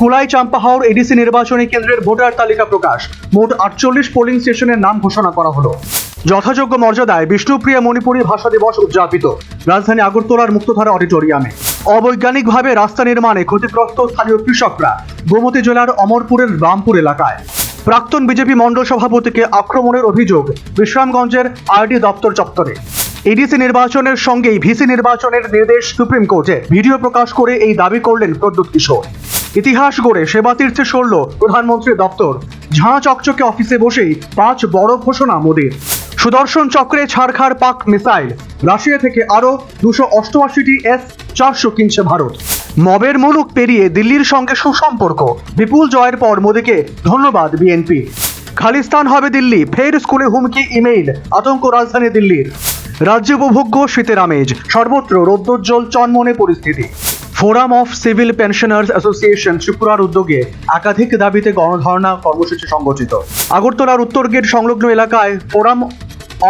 Kulai চাম্পাহাওর ADC নির্বাচনী কেন্দ্রের voter তালিকা প্রকাশ। মোট আটচল্লিশ পোলিং স্টেশনের নাম ঘোষণা করা হলো। যথাযোগ্য মর্যাদায় বিষ্ণুপ্রিয়া মণিপুরী ভাষা দিবস উদযাপিত। রাজধানী আগরতলার মুক্তধারা অডিটোরিয়ামে। অবৈজ্ঞানিকভাবে রাস্তা নির্মাণে ক্ষতিগ্রস্ত স্থানীয় কৃষকরা গোমতী জেলার অমরপুরের রামপুর এলাকায়। প্রাক্তন বিজেপি মণ্ডল সভাপতিকে আক্রমণের অভিযোগ বিশ্রামগঞ্জের আরডি দপ্তর চত্বরে। এডিসি নির্বাচনের সঙ্গেই ভিসি নির্বাচনের নির্দেশ সুপ্রিম কোর্টে। ভিডিও প্রকাশ করে এই দাবি করলেন প্রদ্যুৎ কিশোর। ইতিহাস গড়ে সেবাতীর্থে সরল প্রধানমন্ত্রীর দপ্তর। ঝাঁ চকচকে অফিসে বসেই পাঁচ বড় ঘোষণা মোদীর। সুদর্শন চক্রে ছাড়খাড় পাক মিসাইল। রাশিয়া থেকে আরও দুশো অষ্টআশিটি এস চারশো কিনছে ভারত। মবের মুলুক পেরিয়ে দিল্লির সঙ্গে সুসম্পর্ক। বিপুল জয়ের পর মোদীকে ধন্যবাদ বিএনপি। খালিস্তান হবে দিল্লি, ফের স্কুলে হুমকি, ইমেইল, আতঙ্ক রাজধানী দিল্লির। রাজ্য উপভোগ্য শীতের আমেজ, সর্বত্র রৌদ্রোজ্জ্বল চনমনে পরিস্থিতি। Forum of civil pensioners association ত্রিপুরার উদ্যোগে একাধিক দাবিতে গণধর্ণা কর্মসূচি সংগঠিত। আগরতলার উত্তর গেট সংলগ্ন এলাকায় forum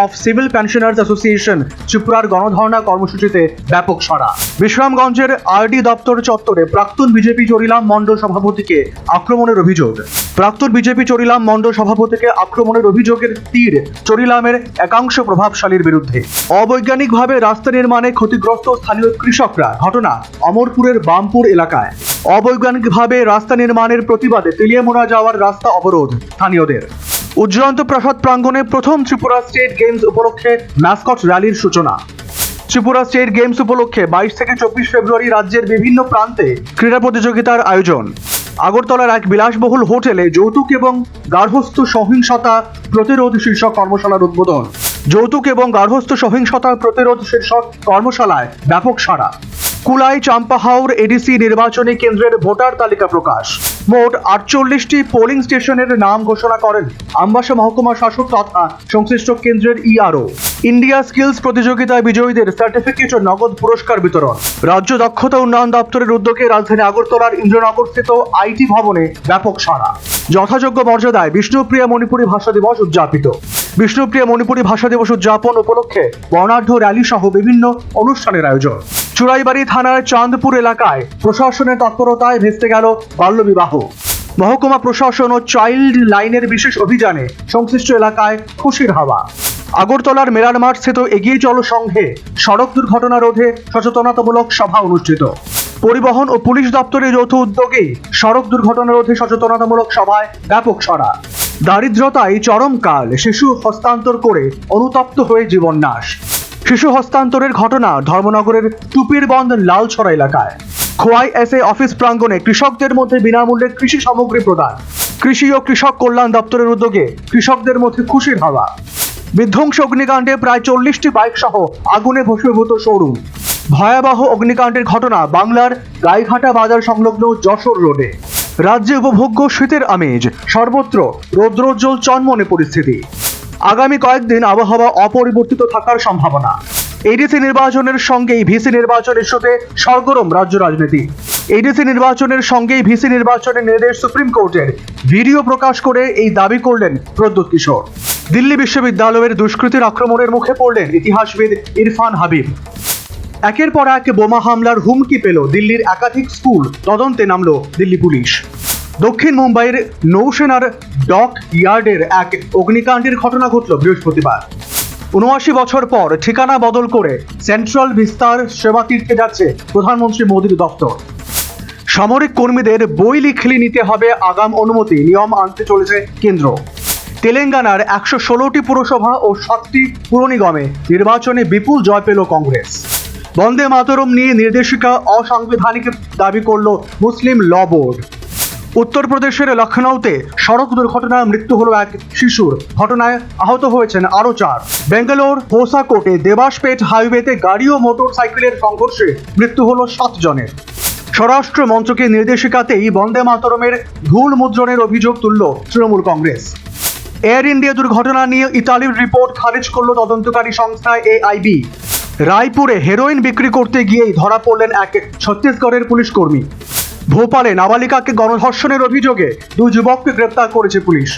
of civil pensioners association ত্রিপুরার গণধর্ণা কর্মসূচিতে ব্যাপক সাড়া। বিশ্রামগঞ্জের আরডি দপ্তর চত্বরে প্রাক্তন বিজেপি চরিলাম মণ্ডল সভাপতিকে আক্রমণের অভিযোগ। প্রাক্তন বিজেপি চরিলাম মণ্ডল সভাপতিকে আক্রমণের অভিযোগের তীর চরিলামের একাংশ প্রভাবশালীর বিরুদ্ধে। অবৈজ্ঞানিকভাবে রাস্তা নির্মাণে ক্ষতিগ্রস্ত স্থানীয় কৃষকরা ঘটনা অমরপুরের বামপুর এলাকায়। অবৈজ্ঞানিকভাবে রাস্তা নির্মাণের প্রতিবাদে তেলিয়ামোড়া যাওয়ার রাস্তা অবরোধ স্থানীয়দের। উজ্জয়ন্ত প্রাসাদ প্রাঙ্গণে প্রথম ত্রিপুরা স্টেট গেমস উপলক্ষে ম্যাসকট র্যালির সূচনা। ত্রিপুরা স্টেট গেমস উপলক্ষে বাইশ থেকে চব্বিশ ফেব্রুয়ারি রাজ্যের বিভিন্ন প্রান্তে ক্রীড়া প্রতিযোগিতার আয়োজন। আগরতলার এক বিলাসবহুল হোটেলে যৌতুক এবং গার্হস্থ্য সহিংসতা প্রতিরোধ শীর্ষক কর্মশালার উদ্বোধন। যৌতুক এবং গার্হস্থ্য সহিংসতা প্রতিরোধ শীর্ষক কর্মশালায় ব্যাপক সাড়া। কুলাই, চাম্পাহাওর, এডিসি নির্বাচনী কেন্দ্রের ভোটার তালিকা প্রকাশ। মোট আটচল্লিশটি পোলিং স্টেশনের নাম ঘোষণা করেন আমবাসা মহকুমা শাসক তথা সংশ্লিষ্ট কেন্দ্রের ইআরও ইন্ডিয়া স্কিলস প্রতিযোগিতায় বিজয়ীদের সার্টিফিকেট ও নগদ পুরস্কার বিতরণ। রাজ্য দক্ষতা উন্নয়ন দপ্তরের উদ্যোগে রাজধানী আগরতলার ইন্দ্রনগরস্থিত আইটি ভবনে ব্যাপক সাড়া। যথাযোগ্য মর্যাদায় বিষ্ণুপ্রিয়া মণিপুরী ভাষা দিবস উদযাপিত। বিষ্ণুপ্রিয়া মণিপুরী ভাষা দিবস উদযাপন উপলক্ষে বর্ণাঢ্য র্যালি সহ বিভিন্ন অনুষ্ঠানের আয়োজন। চুড়াইবাড়ি থানার চাঁদপুর এলাকায় প্রশাসনের তৎপরতায় ভেস্তে গেল বাল্যবিবাহ। মহকুমা প্রশাসন ও চাইল্ড লাইনের বিশেষ অভিযানে সংশ্লিষ্ট এলাকায় খুশির হাওয়া। আগরতলার মেলার মাঠ স্থিত এগিয়ে চলো সংঘে সড়ক দুর্ঘটনা রোধে সচেতনতামূলক সভা অনুষ্ঠিত। পরিবহন ও পুলিশ দপ্তরের যৌথ উদ্যোগে সড়ক দুর্ঘটনা রোধে সচেতনতামূলক সভায় ব্যাপক সাড়া দারিদ্রতায় চরমকাল, শিশু হস্তান্তর করে অনুতপ্ত হয়ে জীবন নাশ শিশু হস্তান্তরের ঘটনা ধর্মনগরের টুপির বন্ধ লালছড়া এলাকায়। খোয়াই এসএ অফিস প্রাঙ্গণে কৃষকদের মধ্যে বিনামূল্যে কৃষি সামগ্রী প্রদান। কৃষি ও কৃষক কল্যাণ দপ্তরের উদ্যোগে কৃষকদের মধ্যে খুশির হাওয়া বিধ্বংস অগ্নিকাণ্ডে প্রায় চল্লিশটি বাইক সহ আগুনে ভস্মীভূত শোরুম। ভয়াবহ অগ্নিকাণ্ডের ঘটনা বাংলার গাইঘাটা বাজার সংলগ্ন যশোর রোডে। রাজ্যে উপভোগ্য শীতের আমেজ, সর্বত্র রৌদ্রোজ্জ্বল চনমনে পরিস্থিতি। আগামী কয়েকদিন আবহাওয়া অপরিবর্তিত থাকার সম্ভাবনা। এডিসি নির্বাচনের সঙ্গেই ভিসি নির্বাচন ইস্যুতে সরগরম রাজ্য রাজনীতি। এডিসি নির্বাচনের সঙ্গেই ভিসি নির্বাচনের নির্দেশ সুপ্রিম কোর্টের ভিডিও প্রকাশ করে এই দাবি করলেন প্রদ্যুৎ কিশোর। দিল্লি বিশ্ববিদ্যালয়ের দুষ্কৃতির আক্রমণের মুখে পড়লেন ইতিহাসবিদ ইরফান হাবিব। একের পর এক বোমা হামলার হুমকি পেল দিল্লির একাধিক স্কুল। তদন্তে নামল দিল্লি পুলিশ। দক্ষিণ মুম্বাইয়ের নৌসেনার ডক ইয়ার্ডের এক অগ্নিকাণ্ডের ঘটনা ঘটল বৃহস্পতিবার। উনআশি বছর পর ঠিকানা বদল করে সেন্ট্রাল বিস্তার সেবা তীর্থে যাচ্ছে প্রধানমন্ত্রী মোদীর দপ্তর। সামরিক কর্মীদের বই লিখলি নিতে হবে আগাম অনুমতি, নিয়ম আনতে চলেছে কেন্দ্র। তেলেঙ্গানার একশো ষোলোটি পুরসভা ও সাতটি পুরনিগমে নির্বাচনে বিপুল জয় পেল কংগ্রেস। বন্দে মাতরম নিয়ে নির্দেশিকা অসাংবিধানিক দাবি করল মুসলিম ল বোর্ড। উত্তরপ্রদেশের লখনৌতে সড়ক দুর্ঘটনায় মৃত্যু হলো এক শিশুর। ঘটনায় আহত হয়েছেন আরও চার। বেঙ্গালোর হোসাকোটে দেবাসপেট হাইওয়েতে গাড়ি ও মোটর সাইকেলের সংঘর্ষে মৃত্যু হলো সাত জনের। স্বরাষ্ট্র মন্ত্রকের নির্দেশিকাতেই বন্দে মাতরমের ভুল মুদ্রণের অভিযোগ তুলল তৃণমূল কংগ্রেস। এয়ার ইন্ডিয়া দুর্ঘটনা নিয়ে ইতালির রিপোর্ট খারিজ করল তদন্তকারী সংস্থা এআইবি। রায়পুরে হেরোইন বিক্রি করতে গিয়েই ধরা পড়লেন এক ছত্তিশগড়ের পুলিশ কর্মী। ভোপালে নাবালিকাকে গণধর্ষণের অভিযোগে দুই যুবককে গ্রেপ্তার করেছে পুলিশ।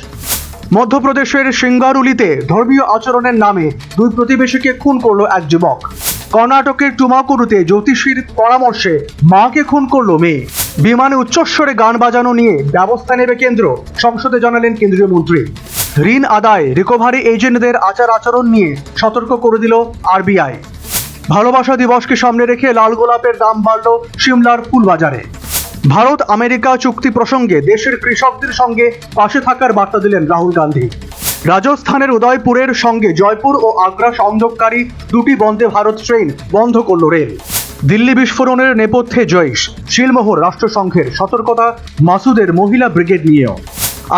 মধ্যপ্রদেশের সিঙ্গারুলিতে ধর্মীয় আচরণের নামে দুই প্রতিবেশীকে খুন করল এক যুবক। কর্ণাটকের টুমাকুরুতে জ্যোতিষীর পরামর্শে মাকে খুন করল মেয়ে। বিমানে উচ্চস্বরে গান বাজানো নিয়ে ব্যবস্থা নেবে কেন্দ্র, সংসদে জানালেন কেন্দ্রীয় মন্ত্রী। ঋণ আদায় রিকভারি এজেন্টদের আচার আচরণ নিয়ে সতর্ক করে দিল আরবিআই। ভালোবাসা দিবসকে সামনে রেখে লাল গোলাপের দাম বাড়ল সিমলার ফুলবাজারে। ভারত আমেরিকা চুক্তি প্রসঙ্গে দেশের কৃষকদের সঙ্গে পাশে থাকার বার্তা দিলেন রাহুল গান্ধী। রাজস্থানের উদয়পুরের সঙ্গে জয়পুর ও আগ্রা সংযোগকারী দুটি বন্দে ভারত ট্রেন বন্ধ করল রেল। দিল্লি বিস্ফোরণের নেপথ্যে জৈশ শিলমোহর রাষ্ট্রসংঘের সতর্কতা, মাসুদের মহিলা ব্রিগেড নিয়েও।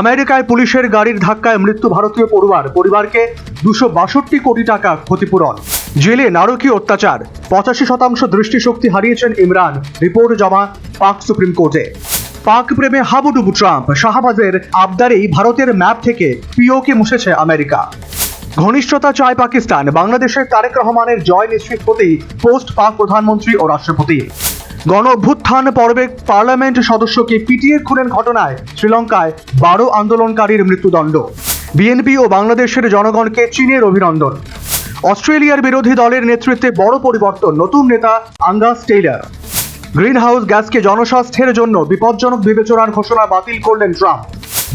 আমেরিকায় পুলিশের গাড়ির ধাক্কায় মৃত্যু ভারতীয় পড়ুয়ার পরিবারকে দুশো বাষট্টি কোটি টাকা ক্ষতিপূরণ। জেলে নারকীয় অত্যাচার। পঁচাশি শতাংশ দৃষ্টিশক্তি হারিয়েছেন ইমরান, রিপোর্ট জমা পাক সুপ্রিম কোর্টে। পাক প্রেমে হাবুডুবু ট্রাম্প, শাহবাজের আবদারেই ভারতের ম্যাপ থেকে পিওকে মুছেছে আমেরিকা। ঘনিষ্ঠতা চায় পাকিস্তান, বাংলাদেশের তারেক রহমানের জয় নিশ্চিত হতেই পোস্ট পাক প্রধানমন্ত্রী ও রাষ্ট্রপতি। গণ অভ্যুত্থান পর্বে পার্লামেন্ট সদস্যকে পিটিয়ে খুনের ঘটনায় শ্রীলঙ্কায় বারো আন্দোলনকারীর মৃত্যুদণ্ড। বিএনপি ও বাংলাদেশের জনগণকে চীনের অভিনন্দন। অস্ট্রেলিয়ার বিরোধী দলের নেতৃত্বে বড় পরিবর্তন, নতুন নেতা আঙ্গাস টেইলার। গ্রিন হাউস গ্যাসকে জনস্বাস্থ্যের জন্য বিপজ্জনক বিবেচনার ঘোষণা বাতিল করলেন ট্রাম্প।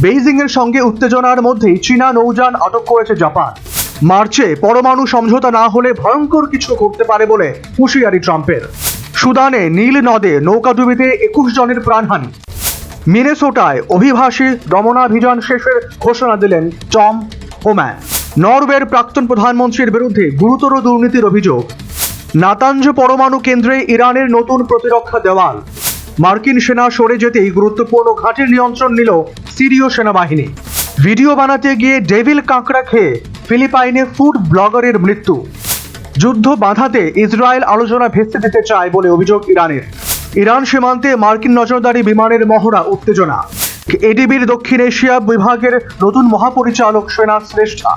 বেইজিং এর সঙ্গে উত্তেজনার মধ্যেই চীনা নৌযান আটক করেছে জাপান। মার্চে পরমাণু সমঝোতা না হলে ভয়ঙ্কর কিছু করতে পারে বলে হুঁশিয়ারি ট্রাম্পের। সুদানে নীল নদে নৌকাডুবিতে একুশ জনের প্রাণহানি। মিনেসোটায় অভিবাসী দমনাভিযান শেষের ঘোষণা দিলেন টম হোম্যান। নরওয়ের প্রাক্তন প্রধানমন্ত্রীর বিরুদ্ধে গুরুতর দুর্নীতির অভিযোগ। নাতাঞ্জ পরমাণু কেন্দ্রে ইরানের নতুন প্রতিরক্ষা দেওয়াল। মার্কিন সেনা সরে যেতেই গুরুত্বপূর্ণ ঘাঁটির নিয়ন্ত্রণ নিল সিরীয় সেনাবাহিনী। ভিডিও বানাতে গিয়ে ডেভিল কাঁকড়া খেয়ে ফিলিপাইনে ফুড ব্লগারের মৃত্যু। যুদ্ধ বাঁধাতে ইসরায়েল আলোচনা ভেস্তে দিতে চায় বলে অভিযোগ ইরানের। ইরান সীমান্তে মার্কিন নজরদারি বিমানের মহড়া উত্তেজনা। এডিবির দক্ষিণ এশিয়া বিভাগের নতুন মহাপরিচালক সেনা শ্রেষ্ঠা।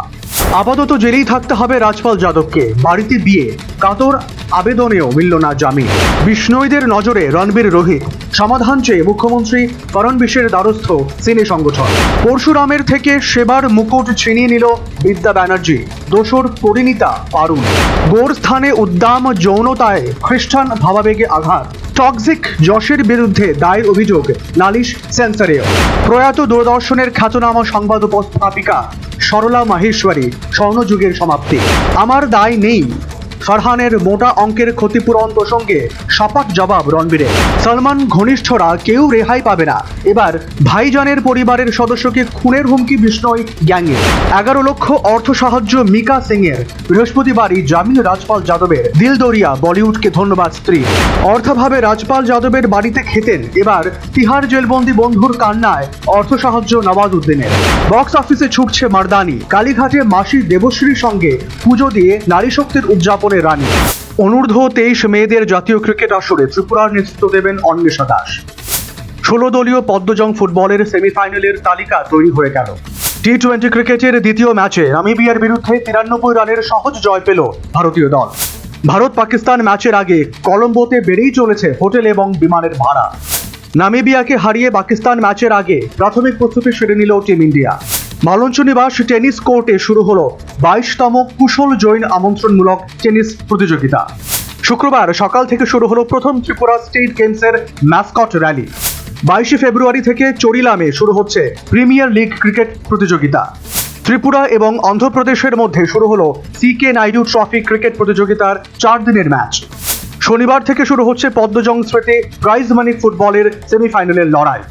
আপাতত জেলেই থাকতে হবে রাজপাল যাদবকে। বাড়িতে বিয়ে, কাতর আবেদনেও মিলল না জামিন। বিষ্ণুইদের নজরে রণবীর রোহিত। সমাধান চেয়ে মুখ্যমন্ত্রী ফড়নবিশের দ্বারস্থ সিনে সংগঠন। পরশুরামের থেকে সেবার মুকুট ছিনিয়ে নিল বিদ্যা ব্যানার্জি। দোসর পরিণীতা পারুল। গোর স্থানে উদ্দাম যৌনতায় খ্রিস্টান ভাবাবেগে আঘাত। টক্সিক যশের বিরুদ্ধে দায়ের অভিযোগ, নালিশ সেন্সারেও। প্রয়াত দূরদর্শনের খ্যাতনামা সংবাদ উপস্থাপিকা সরলা মাহেশ্বরী, স্বর্ণযুগের সমাপ্তি। আমার দায় নেই। ফারহানের মোটা অঙ্কের ক্ষতিপূরণ প্রসঙ্গে সপাট জবাব রণবীরের। সলমান ঘনিষ্ঠরা কেউ রেহাই পাবে না। এবার ভাইজানের পরিবারের সদস্যকে খুনের হুমকি বিষ্ণয় গ্যাংয়ে এগারো লক্ষ অর্থ সাহায্য মিকা সিং এর বৃহস্পতিবারই জামিন রাজপাল যাদবের। দিলদরিয়া বলিউডকে ধন্যবাদ, স্ত্রী। অর্থাভাবে রাজপাল যাদবের বাড়িতে খেতেন। এবার তিহার জেলবন্দি বন্ধুর কান্নায় অর্থ সাহায্য নওয়াজ উদ্দিনের বক্স অফিসে ছুটছে মারদানি। কালীঘাটে মাসি দেবশ্রীর সঙ্গে পুজো দিয়ে নারী শক্তির উদযাপনে রানী। অনূর্ধ্ব তেইশ মেয়েদের জাতীয় ক্রিকেট আসরে ত্রিপুরার নেতৃত্ব দেবেন অন্বেষা দাস। ষোলো দলীয় পদ্মজং ফুটবলের সেমিফাইনালের তালিকা তৈরি হয়ে গেল। টি টোয়েন্টি ক্রিকেটের দ্বিতীয় ম্যাচে নামিবিয়ার বিরুদ্ধে তিরানব্বই রানের সহজ জয় পেল ভারতীয় দল। ভারত পাকিস্তান ম্যাচের আগে কলম্বোতে বেড়েই চলেছে হোটেল এবং বিমানের ভাড়া। নামিবিয়াকে হারিয়ে পাকিস্তান ম্যাচের আগে প্রাথমিক প্রস্তুতি সেরে নিল টিম ইন্ডিয়া। মালঞ্চ নিবাস টেনিস কোর্টে শুরু হলো বাইশতম কুশল জৈন আমন্ত্রণমূলক টেনিস প্রতিযোগিতা। শুক্রবার সকাল থেকে শুরু হলো প্রথম ত্রিপুরা স্টেট গেমসের ম্যাসকট র্যালি। বাইশে ফেব্রুয়ারি থেকে চরিলামে শুরু হচ্ছে প্রিমিয়ার লিগ ক্রিকেট প্রতিযোগিতা। ত্রিপুরা এবং অন্ধ্রপ্রদেশের মধ্যে শুরু হলো C K Naidu trophy cricket প্রতিযোগিতার চার দিনের ম্যাচ। শনিবার থেকে শুরু হচ্ছে পদ্মজং স্মৃতি প্রাইজ মানি ফুটবলের সেমিফাইনালের লড়াই।